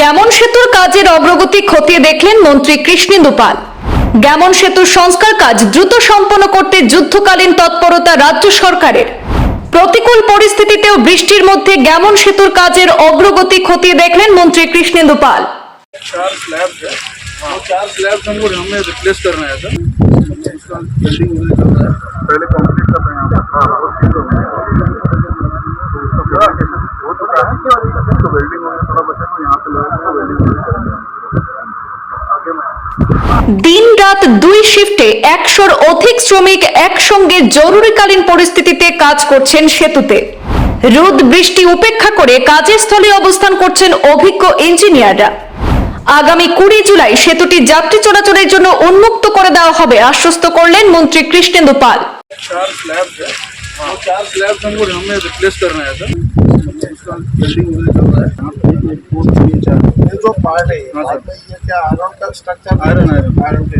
Gammon সেতুর কাজের অগ্রগতি খতিয়ে দেখলেন মন্ত্রী কৃষ্ণেন্দু পাল। গ্যামন সেতুর সংস্কার কাজ দ্রুত সম্পন্ন করতে যুদ্ধকালীন তৎপরতা রাজ্য সরকারের। প্রতিকূল পরিস্থিতিতেও বৃষ্টির মধ্যে গ্যামন সেতুর কাজের অগ্রগতি খতিয়ে দেখলেন মন্ত্রী কৃষ্ণেন্দু পাল। चार দিন রাত দুই শিফটে একশোর অধিক শ্রমিক একসঙ্গে জরুরিকালীন পরিস্থিতিতে কাজ করছেন সেতুতে রোদ বৃষ্টি উপেক্ষা করে কাজের স্থলে অবস্থান করছেন অভিজ্ঞ ইঞ্জিনিয়াররা আগামী কুড়ি জুলাই সেতুটি যাত্রী চলাচলের জন্য উন্মুক্ত করে দেওয়া হবে আশ্বস্ত করলেন মন্ত্রী কৃষ্ণেন্দু পাল चार स्लैब है वो चार स्लैब हमको हमें रिप्लेस करना है सर इसका बिल्डिंग वगैरह चल रहा है यहाँ पे एक, दो तीन चार ये जो पार्ट है हाँ, पार्ट सर। में ये क्या आयरन का स्ट्रक्चर आयरन आयरन आयरन के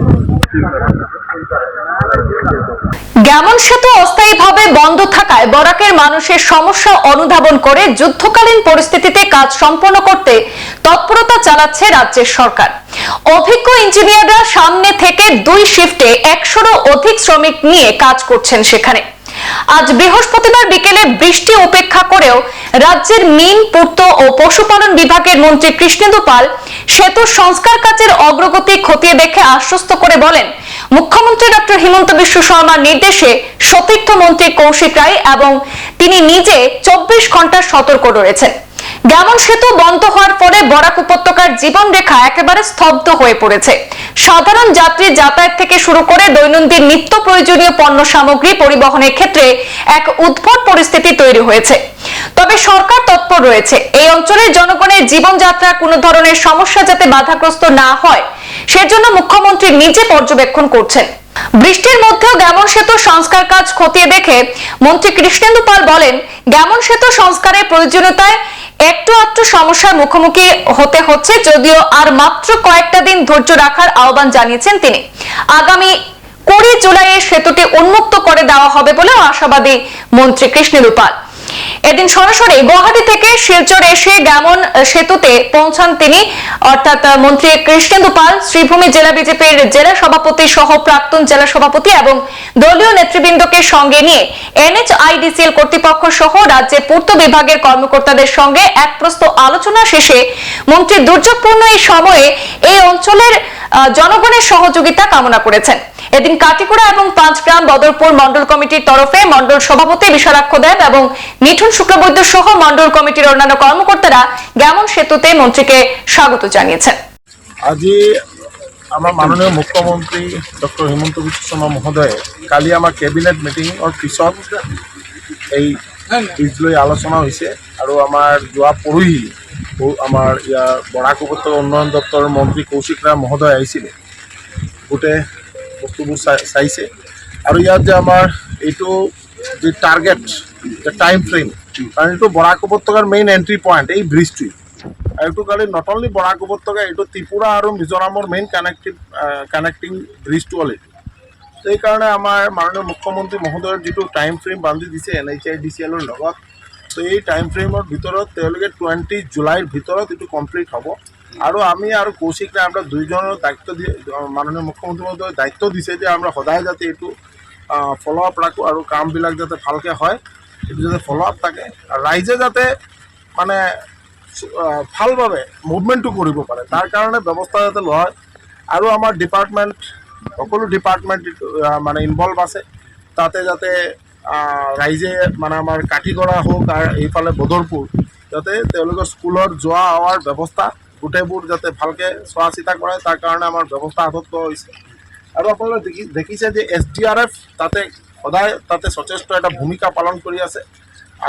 গ্যামন সেতু অস্থায়ীভাবে বন্ধ থাকায় বরাকের মানুষের সমস্যা অনুধাবন করে যুদ্ধকালীন পরিস্থিতিতে কাজ সম্পন্ন করতে তৎপরতা চালাচ্ছে রাজ্যের সরকার অভিজ্ঞ ইঞ্জিনিয়াররা সামনে থেকে দুই শিফটে একশোরও অধিক শ্রমিক নিয়ে কাজ করছেন সেখানে আজ বৃহস্পতিবার বিকেলে বৃষ্টি উপেক্ষা করেও রাজ্যের মিন, পূর্ত ও পশুপালন বিভাগের মন্ত্রী কৃষ্ণেন্দু পাল সেতু সংস্কার কাজের অগ্রগতি খতিয়ে দেখে আশ্বস্ত করে বলেন, মুখ্যমন্ত্রী ডক্টর হিমন্ত বিশ্ব শর্মার নির্দেশে সতীর্থ মন্ত্রী কৌশিক রায় এবং তিনি নিজে চব্বিশ ঘণ্টা সতর্ক রয়েছেন। গ্যামন সেতু বন্ধ হওয়ার ফলে বরাক উপত্যকার জীবন রেখা একেবারে স্তব্ধ হয়ে পড়েছে। সাধারণ যাত্রী যাতায়াত থেকে শুরু করে দৈনন্দিন নিত্য প্রয়োজনীয় পণ্য সামগ্রী পরিবহনের ক্ষেত্রে এক উদ্ভট পরিস্থিতি তৈরি হয়েছে। তবে সরকার তৎপর রয়েছে, এই অঞ্চলের জনগণের জীবনযাত্রা কোনো ধরনের সমস্যা যাতে বাধাগ্রস্ত না হয়, সেজন্য মুখ্যমন্ত্রী নিজে পর্যবেক্ষণ করছেন। বৃষ্টির মধ্যেও গ্যামন সেতু সংস্কার কাজ খতিয়ে দেখে মন্ত্রী কৃষ্ণেন্দু পাল বলেন গ্যামন সেতু সংস্কারের প্রয়োজনীয়তায় একটু একটু সমস্যার মুখোমুখি হতে হচ্ছে, যদিও আর মাত্র কয়েকটা দিন ধৈর্য রাখার আহ্বান জানিয়েছেন তিনি। আগামী কুড়ি জুলাইয়ে সেতুটি উন্মুক্ত করে দেওয়া হবে বলেও আশাবাদী মন্ত্রী কৃষ্ণ পাল এদিন সরাসরি গুয়াহাটি থেকে শিলচর এসে গ্যামন সেতুতে পৌঁছান তিনি। অর্থাৎ মন্ত্রী কৃষ্ণেন্দু পাল, শ্রীভূমি জেলা বিজেপির জেলা সভাপতি সহ প্রাক্তন জেলা সভাপতি এবং দলীয় নেতৃবৃন্দকে সঙ্গে নিয়ে এনএচআইডিসিএল কর্তৃপক্ষ সহ রাজ্যের পূর্ত বিভাগের কর্মকর্তাদের সঙ্গে এক প্রস্ত আলোচনা শেষে মন্ত্রী দুর্যোগপূর্ণ এই সময়ে এই অঞ্চলের জনগণের সহযোগিতা কামনা করেছেন। এদিন কাটিকুড়া এবং পাঁচগ্রাম বদরপুর মন্ডল কমিটির তরফে মন্ডল সভাপতি বিশালাক্ষ দেব এবং মিঠুন শুক্লবৈদ্য সহ মন্ডল কমিটির অন্যান্য কর্মকর্তারা গ্যামন সেতুতে মন্ত্রীকে স্বাগত জানিয়েছেন। আজি আমাৰ মাননীয় মুখ্যমন্ত্ৰী ডক্টৰ হিমন্ত বিশ্ব শৰ্মা মহোদয়ে কালি আমাৰ কেবিনেট মিটিঙৰ পিছত এই ব্ৰিজ লৈ আলোচনা হৈছে আৰু আমাৰ যোৱা পৰহি আমাৰ ইয়াৰ বৰাক উপত্যকা উন্নয়ন দপ্তৰৰ মন্ত্ৰী কৌশিক ৰায় মহোদয় আহিছিলে। গোটেই চাই চাইছে। আৰু ইয়াত যে আমাৰ এইটো যি টাৰ্গেট যে টাইম ফ্ৰেম কাৰণ এইটো বৰাক উপত্যকাৰ মেইন এণ্ট্ৰি পইণ্ট এই ব্ৰিজটোৱে আৰু এইটো খালি নট অনলি বৰাক উপত্যকা এইটো ত্ৰিপুৰা আৰু মিজোৰামৰ মেইন কানেক্টিভ কানেক্টিং ব্ৰিজটো হ'ল এইটো। সেইকাৰণে আমাৰ মাননীয় মুখ্যমন্ত্ৰী মহোদয়ৰ যিটো টাইম ফ্ৰেম বান্ধি দিছে N H I D C এলৰ লগত তো এই টাইম ফ্ৰেমৰ ভিতৰত তেওঁলোকে টুৱেণ্টি জুলাইৰ ভিতৰত এইটো কমপ্লিট হ'ব। আৰু আমি আৰু কৌশিক ৰায় আমরা দুইজনৰ দায়িত্ব দিয়ে, মাননীয় মুখ্যমন্ত্ৰী মহোদয়ে দায়িত্ব দিছে যে আমরা সদায় যাতে এইটো ফ'ল' আপ ৰাখোঁ আৰু কামবিলাক যাতে ভালকৈ হয় এইটো যাতে ফ'ল' আপ থাকে ৰাইজে যাতে মানে ভালভাৱে মুভমেণ্টটো কৰিব পাৰে। তাৰ কাৰণে ব্যৱস্থা যাতে লয় আৰু আমাৰ ডিপাৰ্টমেণ্ট সকলো ডিপাৰ্টমেণ্ট মানে ইনভলভ আছে। তাতে যাতে ৰাইজে মানে আমাৰ কাঠিগড়া হওক আৰু এইফালে বদৰপুৰ, যাতে তেওঁলোকৰ স্কুলত যোৱা অহাৰ ব্যৱস্থা গোটেইবোৰ যাতে ভালকৈ চোৱা চিতা কৰে তাৰ কাৰণে আমাৰ ব্যৱস্থা হাতত লোৱা হৈছে। আৰু আপোনালোকে দেখি দেখিছে যে এছ ডি আৰ এফ তাতে সদায় তাতে যথেষ্ট এটা ভূমিকা পালন কৰি আছে।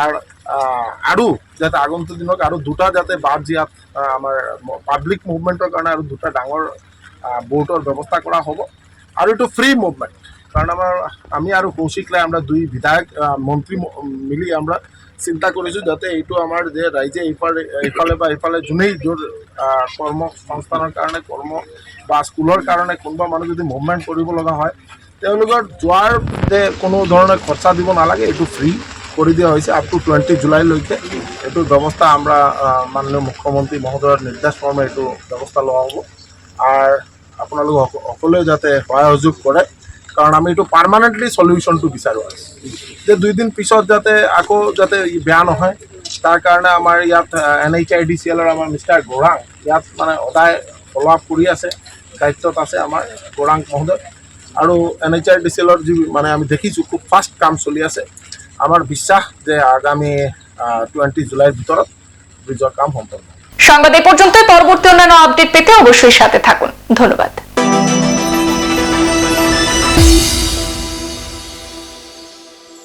আৰু আহ, আৰু যাতে আগন্তুক দিনত আৰু দুটা যাতে জিয়াত আহ, আমাৰ পাব্লিক মুভমেণ্টৰ কাৰণে আৰু দুটা ডাঙৰ বোৰ্ডৰ ব্যৱস্থা কৰা হ'ব। আৰু এইটো ফ্ৰী মুভমেণ্ট কারণ আমার আমি আর কৌশিক রায় আমরা দুই বিধায়ক মন্ত্রী মিলি আমরা চিন্তা কৰিছোঁ যাতে এইটো আমাৰ যে ৰাইজে এইফালে এইফালে বা এইফালে যোনেই য'ত আহ, কৰ্ম সংস্থানৰ কাৰণে কৰ্ম বা স্কুলৰ কাৰণে কোনোবা মানুহ যদি মুভমেণ্ট কৰিব লগা হয় তেওঁলোকৰ যোৱাৰ যে কোনো ধৰণৰ খৰচা দিব নালাগে এইটো ফ্ৰী কৰি দিয়া হৈছে আপ টু টুৱেণ্টি জুলাইলৈকে। এইটো ব্যৱস্থা আহ, মাননীয় মুখ্যমন্ত্ৰী মহোদয়ৰ নিৰ্দেশ মৰ্মে এইটো ব্যৱস্থা লোৱা হ'ব। আৰু আপোনালোক সক- সকলোৱে যাতে সহায় সহযোগ কৰে কাৰণ আমি এইটো পাৰ্মানেণ্টলি চলিউশ্যনটো বিচাৰোঁ যে দুইদিন পিছত যাতে আকৌ যাতে বেয়া নহয়, তাৰ কাৰণে আমাৰ ইয়াত N H I D C এলৰ আমাৰ মিষ্টাৰ গৌৰাং, ইয়াত মানে সদায় ফ'ল' আপ কৰি আছে, দায়িত্বত আছে আমাৰ গৌৰাং মহোদয়। আৰু N H I D C এলৰ যি মানে আমি দেখিছোঁ, খুব ফাষ্ট কাম চলি আছে। আমাৰ বিশ্বাস যে আগামী টুৱেণ্টি জুলাইৰ ভিতৰত ব্ৰিজৰ কাম সম্পন্ন। সংবাদ এ পর্যন্ত পরবর্তী অন্যান্য আপডেট পেতে অবশ্যই সাথে থাকুন। ধন্যবাদ।